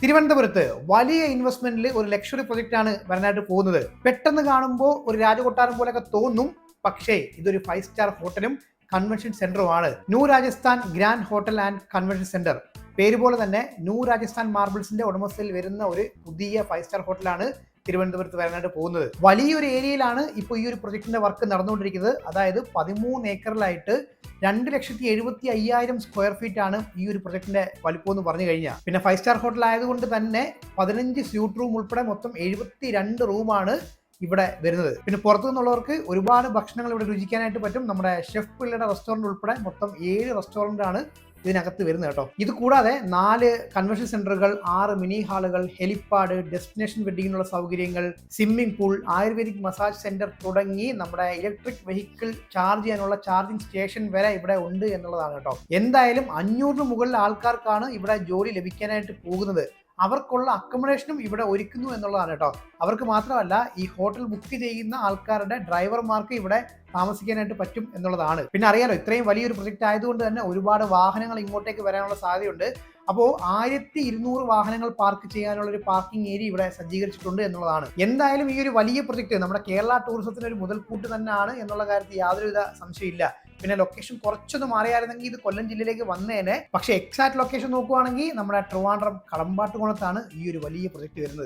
തിരുവനന്തപുരത്ത് വലിയ ഇൻവെസ്റ്റ്മെന്റിൽ ഒരു ലക്ഷറി പ്രൊജക്റ്റ് ആണ് വരാനായിട്ട് പോകുന്നത്. പെട്ടെന്ന് കാണുമ്പോൾ ഒരു രാജകൊട്ടാരം പോലെയൊക്കെ തോന്നും. പക്ഷേ ഇതൊരു ഫൈവ് സ്റ്റാർ ഹോട്ടലും convention സെന്ററുമാണ് new Rajasthan grand hotel and convention centre പേര് പോലെ തന്നെ ന്യൂ രാജസ്ഥാൻ മാർബിൾസിന്റെ ഉടമസ്ഥയിൽ വരുന്ന ഒരു പുതിയ ഫൈവ് സ്റ്റാർ ഹോട്ടലാണ് തിരുവനന്തപുരത്ത് വരാനായിട്ട് പോകുന്നത്. വലിയൊരു ഏരിയയിലാണ് ഇപ്പോൾ ഈ ഒരു പ്രൊജക്ടിന്റെ വർക്ക് നടന്നുകൊണ്ടിരിക്കുന്നത്. അതായത് പതിമൂന്ന് ഏക്കറിലായിട്ട് രണ്ട് ലക്ഷത്തി എഴുപത്തി അയ്യായിരം സ്ക്വയർ ഫീറ്റ് ആണ് ഈ ഒരു പ്രൊജക്ടിന്റെ വലിപ്പം എന്ന് പറഞ്ഞു കഴിഞ്ഞാൽ പിന്നെ ഫൈവ് സ്റ്റാർ ഹോട്ടൽ ആയതുകൊണ്ട് തന്നെ പതിനഞ്ച് സ്യൂട്ട് റൂം ഉൾപ്പെടെ മൊത്തം എഴുപത്തി രണ്ട് റൂമാണ് ഇവിടെ വരുന്നത്. പിന്നെ പുറത്തു നിന്നുള്ളവർക്ക് ഒരുപാട് ഭക്ഷണങ്ങൾ ഇവിടെ രുചിക്കാനായിട്ട് പറ്റും. നമ്മുടെ ഷെഫ് പിള്ളയുടെ റെസ്റ്റോറന്റ് ഉൾപ്പെടെ മൊത്തം ഏഴ് റെസ്റ്റോറന്റ് ആണ് ഇതിനകത്ത് വരുന്നത് കേട്ടോ. ഇത് കൂടാതെ നാല് കൺവെൻഷൻ സെന്ററുകൾ ആറ് മിനി ഹാളുകൾ ഹെലിപ്പാഡ് ഡെസ്റ്റിനേഷൻ വെഡിങ്ങിനുള്ള സൗകര്യങ്ങൾ swimming pool ayurvedic massage centre തുടങ്ങി നമ്മുടെ ഇലക്ട്രിക് വെഹിക്കിൾ ചാർജ് ചെയ്യാനുള്ള ചാർജിംഗ് സ്റ്റേഷൻ വരെ ഇവിടെ ഉണ്ട് എന്നുള്ളതാണ് കേട്ടോ. എന്തായാലും അഞ്ഞൂറിന് മുകളിൽ ആൾക്കാർക്കാണ് ഇവിടെ ജോലി ലഭിക്കാനായിട്ട് പോകുന്നത്. അവർക്കുള്ള അക്കോമഡേഷനും ഇവിടെ ഒരുക്കുന്നു എന്നുള്ളതാണ് കേട്ടോ. അവർക്ക് മാത്രമല്ല ഈ ഹോട്ടൽ ബുക്ക് ചെയ്യുന്ന ആൾക്കാരുടെ ഡ്രൈവർമാർക്ക് ഇവിടെ താമസിക്കാനായിട്ട് പറ്റും എന്നുള്ളതാണ്. പിന്നെ അറിയാലോ ഇത്രയും വലിയൊരു പ്രൊജക്റ്റ് ആയതുകൊണ്ട് തന്നെ ഒരുപാട് വാഹനങ്ങൾ ഇങ്ങോട്ടേക്ക് വരാനുള്ള സാധ്യതയുണ്ട്. അപ്പോൾ ആയിരത്തി ഇരുന്നൂറ് വാഹനങ്ങൾ പാർക്ക് ചെയ്യാനുള്ള ഒരു പാർക്കിംഗ് ഏരിയ ഇവിടെ സജ്ജീകരിച്ചിട്ടുണ്ട് എന്നുള്ളതാണ്. എന്തായാലും ഈ ഒരു വലിയ പ്രൊജക്റ്റ് നമ്മുടെ കേരള ടൂറിസത്തിന് ഒരു മുതൽക്കൂട്ട് തന്നെയാണ് എന്നുള്ള കാര്യത്തിൽ യാതൊരുവിധ സംശയമില്ല പിന്നെ ലൊക്കേഷൻ കുറച്ചൊന്ന് മാറിയായിരുന്നെങ്കിൽ ഇത് കൊല്ലം ജില്ലയിലേക്ക് വന്നേനെ. പക്ഷേ എക്സാക്ട് ലൊക്കേഷൻ നോക്കുവാണെങ്കിൽ നമ്മുടെ ട്രിവാൻഡ്രം കളമ്പാട്ടുകുളത്താണ് ഈ ഒരു വലിയ പ്രൊജക്ട് വരുന്നത്.